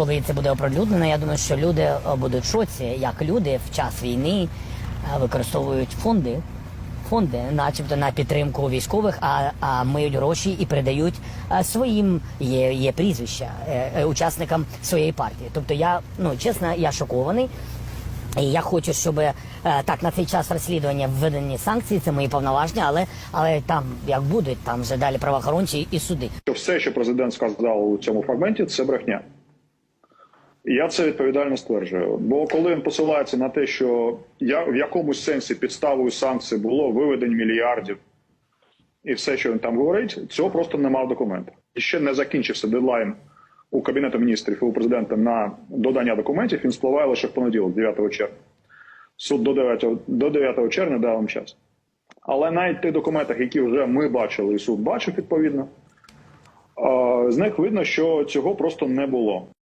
коли це буде оприлюднено, я думаю, що люди е, будуть в шоці, як люди в час війни е, використовують фонди. Фонди, начебто на підтримку військових, а, а миють гроші і передають е, своїм є, є прізвища учасникам своєї партії. Тобто я ну чесно, я шокований. І я хочу, щоб так на цей час розслідування введені санкції, це мої повноваження, але але там як будуть, там вже далі правоохоронці і суди. все, що президент сказав у цьому фрагменті, це брехня. Я це відповідально стверджую. Бо коли він посилається на те, що я в якомусь сенсі підставою санкцій було виведення мільярдів і все, що він там говорить, цього просто немає в документах. І ще не закінчився дедлайн у Кабінету міністрів і у президента на додання документів. Він спливає лише в понеділок, 9 червня. Суд до 9, до 9 червня дав вам час. Але навіть тих документах, які вже ми бачили, і суд бачив відповідно, з них видно, що цього просто не було.